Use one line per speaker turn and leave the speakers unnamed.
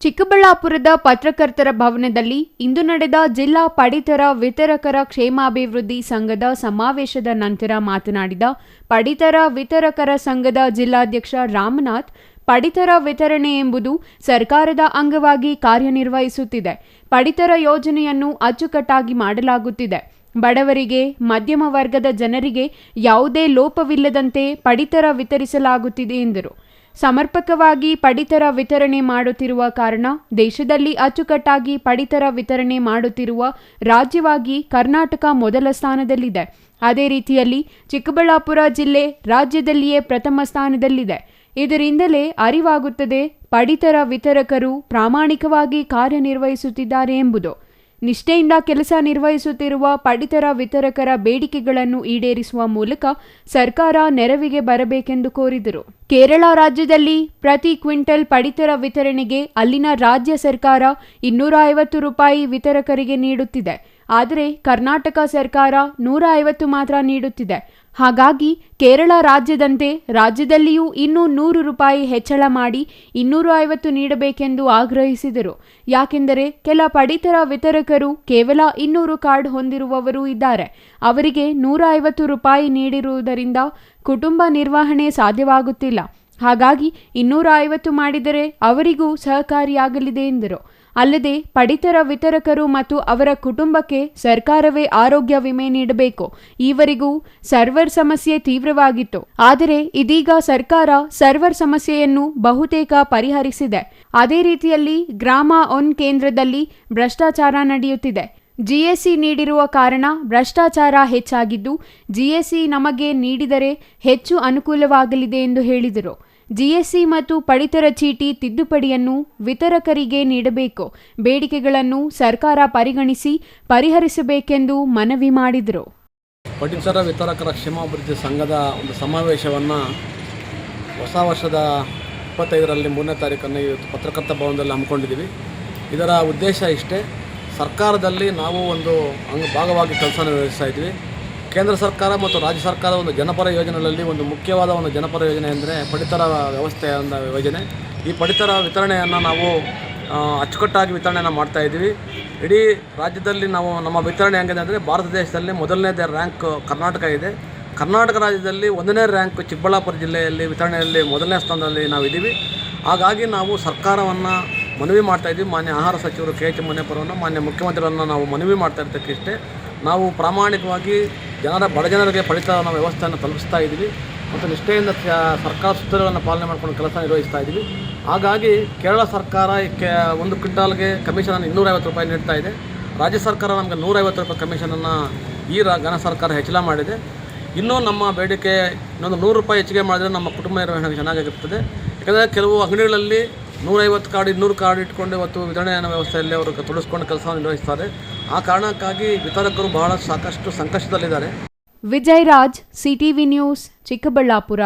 ಚಿಕ್ಕಬಳ್ಳಾಪುರದ ಪತ್ರಕರ್ತರ ಭವನದಲ್ಲಿ ಇಂದು ನಡೆದ ಜಿಲ್ಲಾ ಪಡಿತರ ವಿತರಕರ ಕ್ಷೇಮಾಭಿವೃದ್ಧಿ ಸಂಘದ ಸಮಾವೇಶದ ನಂತರ ಮಾತನಾಡಿದ ಪಡಿತರ ವಿತರಕರ ಸಂಘದ ಜಿಲ್ಲಾಧ್ಯಕ್ಷ ರಾಮನಾಥ್, ಪಡಿತರ ವಿತರಣೆ ಎಂಬುದು ಸರ್ಕಾರದ ಅಂಗವಾಗಿ ಕಾರ್ಯನಿರ್ವಹಿಸುತ್ತಿದೆ. ಪಡಿತರ ಯೋಜನೆಯನ್ನು ಅಚ್ಚುಕಟ್ಟಾಗಿ ಮಾಡಲಾಗುತ್ತಿದೆ. ಬಡವರಿಗೆ, ಮಧ್ಯಮ ವರ್ಗದ ಜನರಿಗೆ ಯಾವುದೇ ಲೋಪವಿಲ್ಲದಂತೆ ಪಡಿತರ ವಿತರಿಸಲಾಗುತ್ತಿದೆ ಎಂದರು. ಸಮರ್ಪಕವಾಗಿ ಪಡಿತರ ವಿತರಣೆ ಮಾಡುತ್ತಿರುವ ಕಾರಣ ದೇಶದಲ್ಲಿ ಅಚ್ಚುಕಟ್ಟಾಗಿ ಪಡಿತರ ವಿತರಣೆ ಮಾಡುತ್ತಿರುವ ರಾಜ್ಯವಾಗಿ ಕರ್ನಾಟಕ ಮೊದಲ ಸ್ಥಾನದಲ್ಲಿದೆ. ಅದೇ ರೀತಿಯಲ್ಲಿ ಚಿಕ್ಕಬಳ್ಳಾಪುರ ಜಿಲ್ಲೆ ರಾಜ್ಯದಲ್ಲಿಯೇ ಪ್ರಥಮ ಸ್ಥಾನದಲ್ಲಿದೆ. ಇದರಿಂದಲೇ ಅರಿವಾಗುತ್ತದೆ ಪಡಿತರ ವಿತರಕರು ಪ್ರಾಮಾಣಿಕವಾಗಿ ಕಾರ್ಯನಿರ್ವಹಿಸುತ್ತಿದ್ದಾರೆ ಎಂಬುದು. ನಿಷ್ಠೆಯಿಂದ ಕೆಲಸ ನಿರ್ವಹಿಸುತ್ತಿರುವ ಪಡಿತರ ವಿತರಕರ ಬೇಡಿಕೆಗಳನ್ನು ಈಡೇರಿಸುವ ಮೂಲಕ ಸರ್ಕಾರ ನೆರವಿಗೆ ಬರಬೇಕೆಂದು ಕೋರಿದರು. ಕೇರಳ ರಾಜ್ಯದಲ್ಲಿ ಪ್ರತಿ ಕ್ವಿಂಟಲ್ ಪಡಿತರ ವಿತರಣೆಗೆ ಅಲ್ಲಿನ ರಾಜ್ಯ ಸರ್ಕಾರ ಇನ್ನೂರ ಐವತ್ತು ರೂಪಾಯಿ ವಿತರಕರಿಗೆ ನೀಡುತ್ತಿದೆ. ಆದರೆ ಕರ್ನಾಟಕ ಸರ್ಕಾರ ನೂರ ಐವತ್ತು ಮಾತ್ರ ನೀಡುತ್ತಿದೆ. ಹಾಗಾಗಿ ಕೇರಳ ರಾಜ್ಯದಂತೆ ರಾಜ್ಯದಲ್ಲಿಯೂ ಇನ್ನೂ ನೂರು ರೂಪಾಯಿ ಹೆಚ್ಚಳ ಮಾಡಿ ಇನ್ನೂರ ಐವತ್ತು ನೀಡಬೇಕೆಂದು ಆಗ್ರಹಿಸಿದರು. ಯಾಕೆಂದರೆ ಕೆಲ ಪಡಿತರ ವಿತರಕರು ಕೇವಲ ಇನ್ನೂರು ಕಾರ್ಡ್ ಹೊಂದಿರುವವರು ಇದ್ದಾರೆ. ಅವರಿಗೆ ನೂರ ಐವತ್ತು ರೂಪಾಯಿ ನೀಡಿರುವುದರಿಂದ ಕುಟುಂಬ ನಿರ್ವಹಣೆ ಸಾಧ್ಯವಾಗುತ್ತಿಲ್ಲ. ಹಾಗಾಗಿ ಇನ್ನೂರ ಐವತ್ತು ಮಾಡಿದರೆ ಅವರಿಗೂ ಸಹಕಾರಿಯಾಗಲಿದೆ ಎಂದರು. ಅಲ್ಲದೆ ಪಡಿತರ ವಿತರಕರು ಮತ್ತು ಅವರ ಕುಟುಂಬಕ್ಕೆ ಸರ್ಕಾರವೇ ಆರೋಗ್ಯ ವಿಮೆ ನೀಡಬೇಕು. ಈವರೆಗೂ ಸರ್ವರ್ ಸಮಸ್ಯೆ ತೀವ್ರವಾಗಿತ್ತು. ಆದರೆ ಇದೀಗ ಸರ್ಕಾರ ಸರ್ವರ್ ಸಮಸ್ಯೆಯನ್ನು ಬಹುತೇಕ ಪರಿಹರಿಸಿದೆ. ಅದೇ ರೀತಿಯಲ್ಲಿ ಗ್ರಾಮ ಒನ್ ಕೇಂದ್ರದಲ್ಲಿ ಭ್ರಷ್ಟಾಚಾರ ನಡೆಯುತ್ತಿದೆ. ಜಿಎಸ್ಸಿ ನೀಡಿರುವ ಕಾರಣ ಭ್ರಷ್ಟಾಚಾರ ಹೆಚ್ಚಾಗಿದ್ದು ಜಿಎಸ್ಸಿ ನಮಗೆ ನೀಡಿದರೆ ಹೆಚ್ಚು ಅನುಕೂಲವಾಗಲಿದೆ ಎಂದು ಹೇಳಿದರು. ಜಿಎಸ್ಸಿ ಮತ್ತು ಪಡಿತರ ಚೀಟಿ ತಿದ್ದುಪಡಿಯನ್ನು ವಿತರಕರಿಗೆ ನೀಡಬೇಕು. ಬೇಡಿಕೆಗಳನ್ನು ಸರ್ಕಾರ ಪರಿಗಣಿಸಿ ಪರಿಹರಿಸಬೇಕೆಂದು ಮನವಿ ಮಾಡಿದರು.
ಪಡಿತರ ವಿತರಕರ ಕ್ಷೇಮಾಭಿವೃದ್ಧಿ ಸಂಘದ ಒಂದು ಸಮಾವೇಶವನ್ನು ಹೊಸ ವರ್ಷದ ಇಪ್ಪತ್ತೈದರಲ್ಲಿ ಮೂರನೇ ತಾರೀಕನ್ನು ಪತ್ರಕರ್ತ ಭವನದಲ್ಲಿ ಹಮ್ಮಿಕೊಂಡಿದ್ದೀವಿ. ಇದರ ಉದ್ದೇಶ ಇಷ್ಟೇ, ಸರ್ಕಾರದಲ್ಲಿ ನಾವು ಒಂದು ಅಂಗ, ಭಾಗವಾಗಿ ಕೆಲಸ ನಿರ್ವಹಿಸ್ತಾ ಇದ್ವಿ ಕೇಂದ್ರ ಸರ್ಕಾರ ಮತ್ತು ರಾಜ್ಯ ಸರ್ಕಾರ ಒಂದು ಜನಪರ ಯೋಜನೆಗಳಲ್ಲಿ ಒಂದು ಮುಖ್ಯವಾದ ಒಂದು ಜನಪರ ಯೋಜನೆ ಅಂದರೆ ಪಡಿತರ ವ್ಯವಸ್ಥೆ ಒಂದು ಯೋಜನೆ. ಈ ಪಡಿತರ ವಿತರಣೆಯನ್ನು ನಾವು ಅಚ್ಚುಕಟ್ಟಾಗಿ ವಿತರಣೆಯನ್ನು ಮಾಡ್ತಾ ಇದ್ದೀವಿ. ಇಡೀ ರಾಜ್ಯದಲ್ಲಿ ನಾವು ನಮ್ಮ ವಿತರಣೆ ಹೆಂಗಿದೆ ಅಂದರೆ ಭಾರತ ದೇಶದಲ್ಲಿ ಮೊದಲನೇದೇ ರ್ಯಾಂಕ್ ಕರ್ನಾಟಕ ಇದೆ. ಕರ್ನಾಟಕ ರಾಜ್ಯದಲ್ಲಿ ಒಂದನೇ ರ್ಯಾಂಕ್ ಚಿಕ್ಕಬಳ್ಳಾಪುರ ಜಿಲ್ಲೆಯಲ್ಲಿ ವಿತರಣೆಯಲ್ಲಿ ಮೊದಲನೇ ಸ್ಥಾನದಲ್ಲಿ ನಾವು ಇದ್ದೀವಿ. ಹಾಗಾಗಿ ನಾವು ಸರ್ಕಾರವನ್ನು ಮನವಿ ಮಾಡ್ತಾ ಇದ್ದೀವಿ. ಮಾನ್ಯ ಆಹಾರ ಸಚಿವರು ಕೆ ಎಚ್ ಮುನೇಪುರವನ್ನು ಮಾನ್ಯ ಮುಖ್ಯಮಂತ್ರಿಗಳನ್ನು ನಾವು ಮನವಿ ಮಾಡ್ತಾ ಇರ್ತಕ್ಕಿಷ್ಟೇ ನಾವು ಪ್ರಾಮಾಣಿಕವಾಗಿ ಜನರ ಬಡಜನರಿಗೆ ಜನರಿಗೆ ಪಡಿತರ ವ್ಯವಸ್ಥೆಯನ್ನು ತಲುಪಿಸ್ತಾ ಇದ್ದೀವಿ ಮತ್ತು ನಿಷ್ಠೆಯಿಂದ ಸರ್ಕಾರ ಸುತ್ತೋಲೆಗಳನ್ನು ಪಾಲನೆ ಮಾಡ್ಕೊಂಡು ಕೆಲಸ ನಿರ್ವಹಿಸ್ತಾ ಇದ್ದೀವಿ. ಹಾಗಾಗಿ ಕೇರಳ ಸರ್ಕಾರ ಕೆ ಒಂದು ಕ್ವಿಂಟಾಲ್ಗೆ ಕಮಿಷನನ್ನು ಇನ್ನೂರೈವತ್ತು ರೂಪಾಯಿ ನೀಡ್ತಾ ಇದೆ. ರಾಜ್ಯ ಸರ್ಕಾರ ನಮಗೆ ನೂರೈವತ್ತು ರೂಪಾಯಿ ಕಮಿಷನನ್ನು ಈ ರಾ ಘನ ಸರ್ಕಾರ ಹೆಚ್ಚಳ ಮಾಡಿದೆ. ಇನ್ನೂ ನಮ್ಮ ಬೇಡಿಕೆ ಇನ್ನೊಂದು ನೂರು ರೂಪಾಯಿ ಹೆಚ್ಚಿಗೆ ಮಾಡಿದರೆ ನಮ್ಮ ಕುಟುಂಬ ನಿರ್ವಹಣೆ ಚೆನ್ನಾಗಿರುತ್ತದೆ. ಯಾಕಂದರೆ ಕೆಲವು ಅಂಗಡಿಗಳಲ್ಲಿ ನೂರೈವತ್ತು ಕಾರ್ಡ್ ಇನ್ನೂರು ಕಾರ್ಡ್ ಇಟ್ಕೊಂಡು ಇವತ್ತು ವಿತರಣೆಯ ವ್ಯವಸ್ಥೆಯಲ್ಲಿ ಅವರು ತೊಡಗಿಸ್ಕೊಂಡು ಕೆಲಸವನ್ನು ನಿರ್ವಹಿಸ್ತಾರೆ. ಆ ಕಾರಣಕ್ಕಾಗಿ ವಿತರಕರು ಬಹಳ ಸಾಕಷ್ಟು ಸಂಕಷ್ಟದಲ್ಲಿದ್ದಾರೆ.
Vijay Raj CTV news Chikkaballapur.